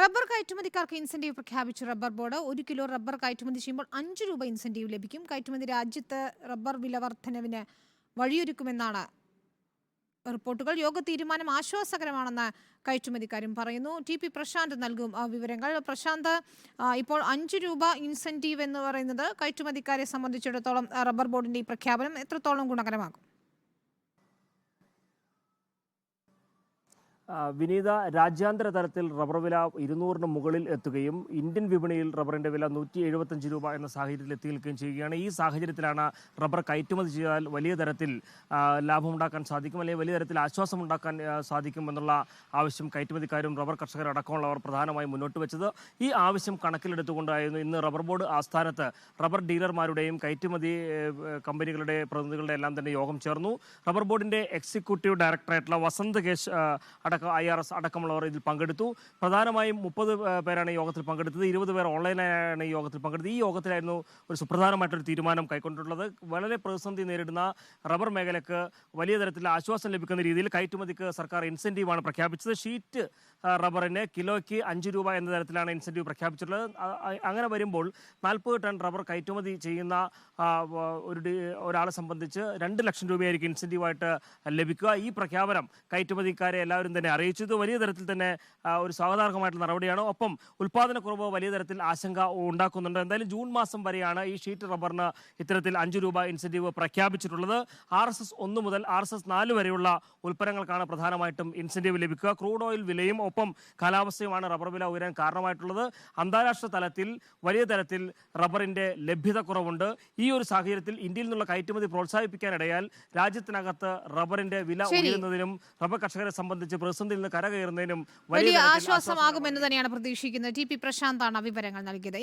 Rubber കയറ്റുമതിക്കാർക്ക് incentive പ്രഖ്യാപിച്ചു rubber board. ഒരു കിലോ റബ്ബർ കയറ്റുമതി ചെയ്യുമ്പോൾ അഞ്ച് രൂപ ഇൻസെന്റീവ് ലഭിക്കും. കയറ്റുമതി രാജ്യത്ത് റബ്ബർ വില വർധനവിന് വഴിയൊരുക്കുമെന്നാണ് റിപ്പോർട്ടുകൾ. യോഗ തീരുമാനം ആശ്വാസകരമാണെന്ന് കയറ്റുമതിക്കാരും പറയുന്നു. ടി പി പ്രശാന്ത് നൽകും വിവരങ്ങൾ. പ്രശാന്ത് ഇപ്പോൾ അഞ്ച് രൂപ ഇൻസെന്റീവ് എന്ന് പറയുന്നത് കയറ്റുമതിക്കാരെ സംബന്ധിച്ചിടത്തോളം റബ്ബർ ബോർഡിന്റെ ഈ പ്രഖ്യാപനം എത്രത്തോളം ഗുണകരമാകും? വിനീത രാജ്യാന്തര തലത്തിൽ റബ്ബർ വില ഇരുന്നൂറിന് മുകളിൽ എത്തുകയും ഇന്ത്യൻ വിപണിയിൽ റബ്ബറിന്റെ വില നൂറ്റി എഴുപത്തഞ്ച് രൂപ എന്ന സാഹചര്യത്തിൽ എത്തി നിൽക്കുകയും ചെയ്യുകയാണ്. ഈ സാഹചര്യത്തിലാണ് റബ്ബർ കയറ്റുമതി ചെയ്താൽ വലിയ തരത്തിൽ ലാഭമുണ്ടാക്കാൻ സാധിക്കും അല്ലെങ്കിൽ വലിയ തരത്തിൽ ആശ്വാസം ഉണ്ടാക്കാൻ ആ, സാധിക്കും എന്നുള്ള ആവശ്യം കയറ്റുമതിക്കാരും റബ്ബർ കർഷകരും അടക്കമുള്ളവർ പ്രധാനമായും മുന്നോട്ട് വെച്ചത്. ഈ ആവശ്യം കണക്കിലെടുത്തുകൊണ്ടായിരുന്നു ഇന്ന് റബ്ബർ ബോർഡ് ആസ്ഥാനത്ത് റബ്ബർ ഡീലർമാരുടെയും കയറ്റുമതി കമ്പനികളുടെ പ്രതിനിധികളുടെ എല്ലാം തന്നെ യോഗം ചേർന്നു. റബ്ബർ ബോർഡിന്റെ എക്സിക്യൂട്ടീവ് ഡയറക്ടറായിട്ടുള്ള വസന്ത് കേശ് ആ, അടക്കം ഐ ആർ എസ് അടക്കമുള്ളവർ ഇതിൽ പങ്കെടുത്തു. പ്രധാനമായും മുപ്പത് പേരാണ് യോഗത്തിൽ പങ്കെടുത്തത്. ഇരുപത് പേർ ഓൺലൈനായാണ് ഈ യോഗത്തിൽ പങ്കെടുത്തത്. ഈ യോഗത്തിലായിരുന്നു ഒരു സുപ്രധാനമായിട്ടൊരു തീരുമാനം കൈക്കൊണ്ടിട്ടുള്ളത്. വളരെ പ്രതിസന്ധി നേരിടുന്ന റബ്ബർ മേഖലയ്ക്ക് വലിയ തരത്തിൽ ആശ്വാസം ലഭിക്കുന്ന രീതിയിൽ കയറ്റുമതിക്ക് സർക്കാർ ഇൻസെന്റീവാണ് പ്രഖ്യാപിച്ചത്. ഷീറ്റ് റബ്ബറിന് കിലോയ്ക്ക് അഞ്ച് രൂപ എന്ന തരത്തിലാണ് ഇൻസെന്റീവ് പ്രഖ്യാപിച്ചിട്ടുള്ളത്. അങ്ങനെ വരുമ്പോൾ നാൽപ്പത് ടൺ റബ്ബർ കയറ്റുമതി ചെയ്യുന്ന ഒരു ഒരാളെ സംബന്ധിച്ച് രണ്ട് ലക്ഷം രൂപയായിരിക്കും ഇൻസെന്റീവായിട്ട് ലഭിക്കുക. ഈ പ്രഖ്യാപനം കയറ്റുമതിക്കാരെ എല്ലാവരും തന്നെ അറിയിച്ചു ഇത് വലിയ തരത്തിൽ തന്നെ ഒരു സ്വാഗതാർഹമായിട്ടുള്ള നടപടിയാണ്. ഒപ്പം ഉൽപ്പാദനക്കുറവ് വലിയ തരത്തിൽ ആശങ്ക ഉണ്ടാക്കുന്നുണ്ട്. എന്തായാലും ജൂൺ മാസം വരെയാണ് ഈ ഷീറ്റ് റബ്ബറിന് ഇത്തരത്തിൽ അഞ്ച് രൂപ ഇൻസെന്റീവ് പ്രഖ്യാപിച്ചിട്ടുള്ളത്. ആർ എസ് എസ് ഒന്ന് മുതൽ ആർ എസ് എസ് നാല് വരെയുള്ള ഉൽപ്പന്നങ്ങൾക്കാണ് പ്രധാനമായിട്ടും ഇൻസെന്റീവ് ലഭിക്കുക. ക്രൂഡ് ഓയിൽ വിലയും ഒപ്പം കാലാവസ്ഥയുമാണ് റബ്ബർ വില ഉയരാൻ കാരണമായിട്ടുള്ളത്. അന്താരാഷ്ട്ര തലത്തിൽ വലിയ തരത്തിൽ റബ്ബറിന്റെ ലഭ്യത കുറവുണ്ട് ഈ ഒരു സാഹചര്യത്തിൽ ഇന്ത്യയിൽ നിന്നുള്ള കയറ്റുമതി പ്രോത്സാഹിപ്പിക്കാനിടയാൽ രാജ്യത്തിനകത്ത് റബ്ബറിന്റെ വില ഉയരുന്നതിനും റബ്ബർ കർഷകരെ സംബന്ധിച്ച് പ്രതിസന്ധിയിൽ നിന്ന് കരകയറുന്നതിനും വലിയ ആശ്വാസമാകുമെന്ന് തന്നെയാണ് പ്രതീക്ഷിക്കുന്നത്. ടി പി പ്രശാന്താണ് വിവരങ്ങൾ നൽകിയത്.